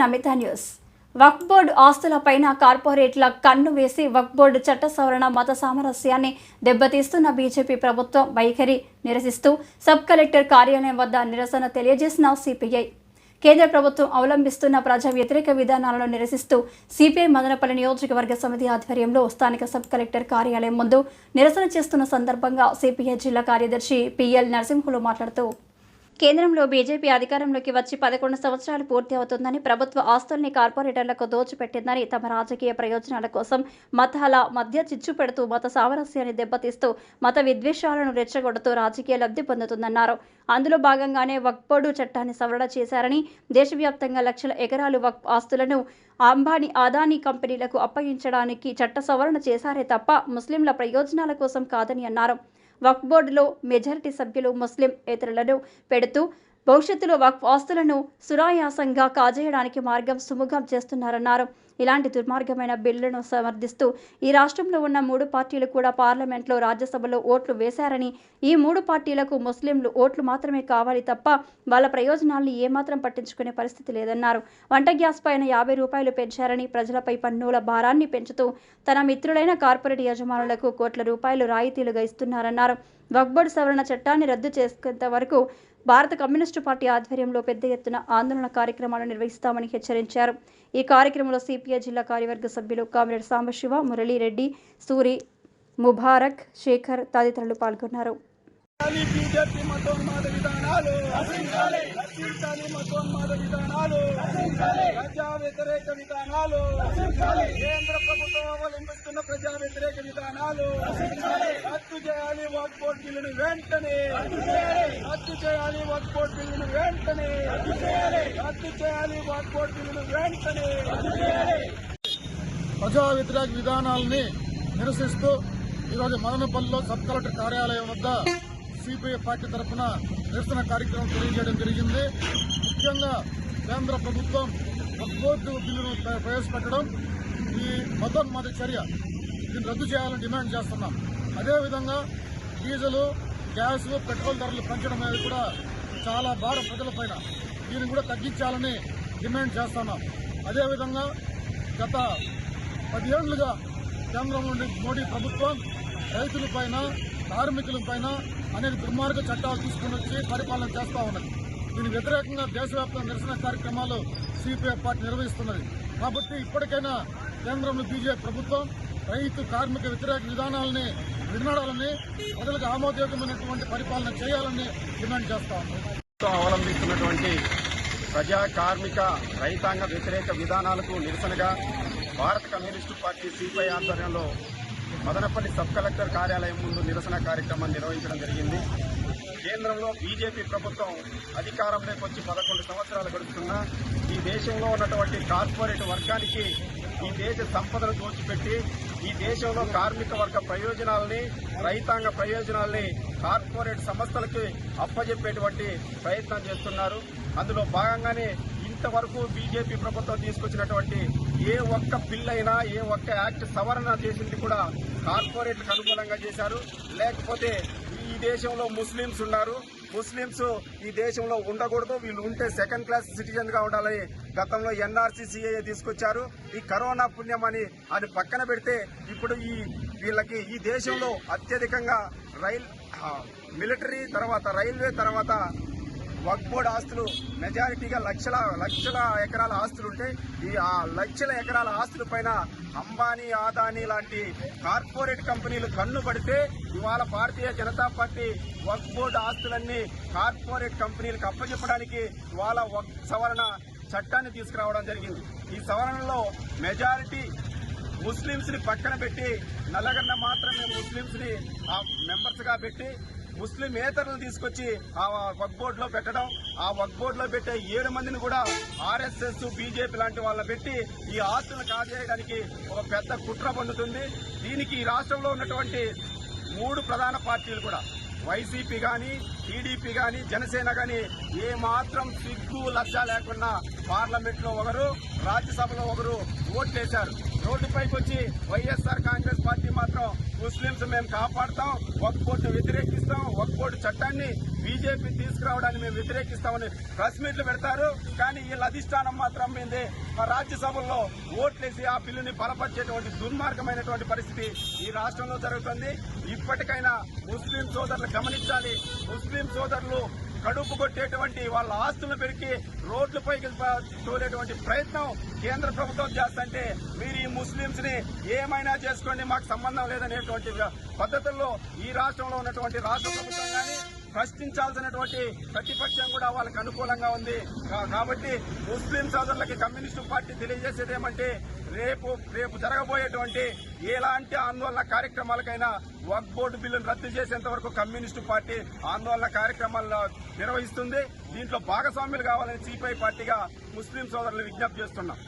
Namitha news Waqf board ఆస్తులపైన కార్పొరేట్ల కన్ను వేసి వక్ఫ్ బోర్డు చట్ట సవరణ మత సామరస్యాన్ని దెబ్బతీస్తున్న బీజేపీ ప్రభుత్వం వైఖరి నిరసిస్తూ సబ్ కలెక్టర్ కార్యాలయం వద్ద నిరసన తెలియజేసిన సిపిఐ. కేంద్ర ప్రభుత్వం అవలంబిస్తున్న ప్రజా వ్యతిరేక విధానాలను నిరసిస్తూ సిపిఐ మదనపల్లి నియోజకవర్గ సమితి ఆధ్వర్యంలో స్థానిక సబ్ కలెక్టర్ కార్యాలయం ముందు నిరసన చేస్తున్న సందర్భంగా సిపిఐ జిల్లా కార్యదర్శి పిఎల్ నరసింహులు మాట్లాడుతూ కేంద్రంలో బీజేపీ అధికారంలోకి వచ్చి పదకొండు సంవత్సరాలు పూర్తి అవుతుందని ప్రభుత్వ ఆస్తుల్ని కార్పొరేటర్లకు దోచిపెట్టిందని తమ రాజకీయ ప్రయోజనాల కోసం మతాల మధ్య చిచ్చు పెడుతూ మత సామరస్యాన్ని దెబ్బతీస్తూ మత విద్వేషాలను రెచ్చగొడుతూ రాజకీయ లబ్ధి పొందుతుందన్నారు. అందులో భాగంగానే వక్ఫ్ చట్టాన్ని సవరణ చేశారని దేశవ్యాప్తంగా లక్షల ఎకరాలు వక్ ఆస్తులను అంబానీ అదానీ కంపెనీలకు అప్పగించడానికి చట్ట సవరణ చేశారే తప్ప ముస్లింల ప్రయోజనాల కోసం కాదని అన్నారు. వక్ఫ్ బోర్డులో మెజారిటీ సభ్యులు ముస్లిం ఇతరులను పెడుతూ భవిష్యత్తులో వక్ఫ్ ఆస్తులను సునాయాసంగా కాజేయడానికి మార్గం సుముఖం చేస్తున్నారన్నారు. ఇలాంటి దుర్మార్గమైన బిల్లును సమర్థిస్తూ ఈ రాష్ట్రంలో ఉన్న మూడు పార్టీలు కూడా పార్లమెంట్లో రాజ్యసభలో ఓట్లు వేశారని ఈ మూడు పార్టీలకు ముస్లింలు ఓట్లు మాత్రమే కావాలి తప్ప వాళ్ళ ప్రయోజనాల్ని ఏమాత్రం పట్టించుకునే పరిస్థితి లేదన్నారు. వంట గ్యాస్ పైన యాభై రూపాయలు పెంచారని ప్రజలపై పన్నుల భారాన్ని పెంచుతూ తన మిత్రులైన కార్పొరేట్ యజమానులకు కోట్ల రూపాయలు రాయితీలుగా ఇస్తున్నారన్నారు. వక్బోర్డ్ సవరణ చట్టాన్ని రద్దు చేసేంత వరకు భారత కమ్యూనిస్టు పార్టీ ఆధ్వర్యంలో పెద్ద ఎత్తున ఆందోళన కార్యక్రమాలు నిర్వహిస్తామని హెచ్చరించారు. ఈ కార్యక్రమంలో సిపిఐ జిల్లా కార్యవర్గ సభ్యులు కామ్రేడ్ సాంబశివ మురళీరెడ్డి సూరి ముబారక్ శేఖర్ తదితరులు పాల్గొన్నారు. రక్షించాలి బీజేపీ మతోన్మాద విధానాలు ప్రజా వ్యతిరేక విధానాలు కేంద్ర ప్రభుత్వం అవలంబిస్తున్న ప్రజా వ్యతిరేక విధానాలు రద్దు చేయాలి వక్ బోర్డు బిల్లును వెంటనే రద్దు చేయాలి వక్ బోర్డు బిల్లును వెంటనే రద్దు చేయాలి వక్ బోర్డు బిల్లును వెంటనే. ప్రజా వ్యతిరేక విధానాలని నిరసిస్తూ ఈరోజు మదనపల్లిలో సబ్ కలెక్టర్ కార్యాలయం వద్ద సిపిఐ పార్టీ తరఫున నిరసన కార్యక్రమం తెలియజేయడం జరిగింది. ముఖ్యంగా కేంద్ర ప్రభుత్వం బోర్డు బిల్లును ప్ర- ప్రవేశపెట్టడం ఈ మతోన్మాద చర్య. దీన్ని రద్దు చేయాలని డిమాండ్ చేస్తున్నాం. అదేవిధంగా డీజిల్ గ్యాస్ పెట్రోల్ ధరలు పెంచడం అనేది కూడా చాలా భారం ప్రజలపైన దీన్ని కూడా తగ్గించాలని డిమాండ్ చేస్తున్నాం. అదేవిధంగా గత పదిహేళ్ళుగా నుండి మోడీ ప్రభుత్వం రైతులపైన కార్మికులపైన అనేక దుర్మార్గ చట్టాలు తీసుకుని వచ్చి పరిపాలన చేస్తూ ఉన్నది. దీని వ్యతిరేకంగా దేశవ్యాప్తంగా నిరసన కార్యక్రమాలు సిపిఐ పార్టీ నిర్వహిస్తున్నది. కాబట్టి ఇప్పటికైనా కేంద్రంలో బీజేపీ ప్రభుత్వం రైతు కార్మిక వ్యతిరేక విధానాలని విడనాడాలని ప్రజలకు ఆమోదయోగ్యమైనటువంటి పరిపాలన చేయాలని డిమాండ్ చేస్తా అవలంబిస్తున్నటువంటి ప్రజా కార్మిక రైతాంగ వ్యతిరేక విధానాలకు నిరసనగా భారత కమ్యూనిస్టు పార్టీ సిపిఐ ఆధ్వర్యంలో మదనపల్లి సబ్ కలెక్టర్ కార్యాలయం ముందు నిరసన కార్యక్రమం నిర్వహించడం జరిగింది. కేంద్రంలో బీజేపీ ప్రభుత్వం అధికారంలోకి వచ్చి పదకొండు సంవత్సరాలు గడుపుతున్న. ఈ దేశంలో ఉన్నటువంటి కార్పొరేట్ వర్గానికి ఈ దేశ సంపదను దోచిపెట్టి ఈ దేశంలో కార్మిక వర్గ ప్రయోజనాలని రైతాంగ ప్రయోజనాల్ని కార్పొరేట్ సంస్థలకి అప్పజెప్పేటువంటి ప్రయత్నం చేస్తున్నారు. అందులో భాగంగానే ఇంతవరకు బీజేపీ ప్రభుత్వం తీసుకొచ్చినటువంటి ఏ ఒక్క బిల్ అయినా ఏ ఒక్క యాక్ట్ సవరణ చేసింది కూడా కార్పొరేట్లకు అనుకూలంగా చేశారు. లేకపోతే ఈ దేశంలో ముస్లింస్ ఉన్నారు. ముస్లింస్ ఈ దేశంలో ఉండకూడదు. వీళ్ళు ఉంటే సెకండ్ క్లాస్ సిటిజన్గా ఉండాలని గతంలో ఎన్ఆర్సీ సిఏఏ తీసుకొచ్చారు. ఈ కరోనా పుణ్యం అని అది పక్కన పెడితే ఇప్పుడు ఈ వీళ్ళకి ఈ దేశంలో అత్యధికంగా రైల్ మిలిటరీ తర్వాత రైల్వే తర్వాత వక్ బోర్డ్ ఆస్తులు మెజారిటీగా లక్షల లక్షల ఎకరాల ఆస్తులు ఉంటాయి ఈ ఆ లక్షల ఎకరాల ఆస్తుల పైన అంబానీ ఆదానీ లాంటి కార్పొరేట్ కంపెనీలు కన్ను పడితే ఇవాళ భారతీయ జనతా పార్టీ వక్ బోర్డు ఆస్తులన్నీ కార్పొరేట్ కంపెనీలకు అప్పచెప్పడానికి ఇవాళ సవరణ చట్టాన్ని తీసుకురావడం జరిగింది. ఈ సవరణలో మెజారిటీ ముస్లింస్ని పక్కన పెట్టి నల్లగన్న మాత్రమే ముస్లింస్ని ఆ మెంబర్స్గా పెట్టి ముస్లిమేతరులు తీసుకొచ్చి ఆ వక్ బోర్డ్లో పెట్టడం ఆ వక్ బోర్డ్లో పెట్టే ఏడు మందిని కూడా ఆర్ఎస్ఎస్ బీజేపీ లాంటి వాళ్ళని పెట్టి ఈ ఆస్తులను కాజేయడానికి ఒక పెద్ద కుట్ర పొందుతుంది. దీనికి ఈ రాష్ట్రంలో ఉన్నటువంటి మూడు ప్రధాన పార్టీలు కూడా వైసీపీ కానీ టీడీపీ కానీ జనసేన కానీ ఏమాత్రం సిగ్గు లజ్జ లేకుండా పార్లమెంట్లో ఒకరు రాజ్యసభలో ఒకరు ఓట్లేశారు. రోడ్డుపైకి వచ్చి వైఎస్ఆర్ కాంగ్రెస్ పార్టీ మాత్రం ముస్లింస్ మేము కాపాడతాం వక్ బోర్డు వ్యతిరేకిస్తాం వక్ బోర్డు చట్టాన్ని బీజేపీ తీసుకురావడాన్ని మేము వ్యతిరేకిస్తామని ప్రెస్ మీట్లు పెడతారు. కానీ వీళ్ళ అధిష్టానం మాత్రం మీదే మా రాజ్యసభల్లో ఓట్లేసి ఆ బిల్లుని బలపరిచేటువంటి దుర్మార్గమైనటువంటి పరిస్థితి ఈ రాష్ట్రంలో జరుగుతుంది. ఇప్పటికైనా ముస్లిం సోదరులు గమనించాలి. ముస్లిం సోదరులు కడుపు కొట్టేటువంటి వాళ్ళ ఆస్తులను పెరిగి రోడ్లపైకి తోలేటువంటి ప్రయత్నం కేంద్ర ప్రభుత్వం చేస్తుంటే మీరు ఈ ముస్లింస్ని ఏమైనా చేసుకోండి మాకు సంబంధం లేదనేటువంటి పద్ధతుల్లో ఈ రాష్ట్రంలో ఉన్నటువంటి రాష్ట్ర ప్రభుత్వం కానీ ప్రశ్నించాల్సినటువంటి ప్రతిపక్షం కూడా వాళ్ళకి అనుకూలంగా ఉంది. కాబట్టి ముస్లిం సోదరులకి కమ్యూనిస్టు పార్టీ తెలియజేసేది ఏమంటే రేపు రేపు జరగబోయేటువంటి ఎలాంటి ఆందోళన కార్యక్రమాలకైనా వక్ బోర్డు బిల్లును రద్దు చేసేంత వరకు కమ్యూనిస్టు పార్టీ ఆందోళన కార్యక్రమాలను నిర్వహిస్తుంది. దీంట్లో భాగస్వాములు కావాలని సిపిఐ పార్టీగా ముస్లిం సోదరులు విజ్ఞప్తి చేస్తున్నాం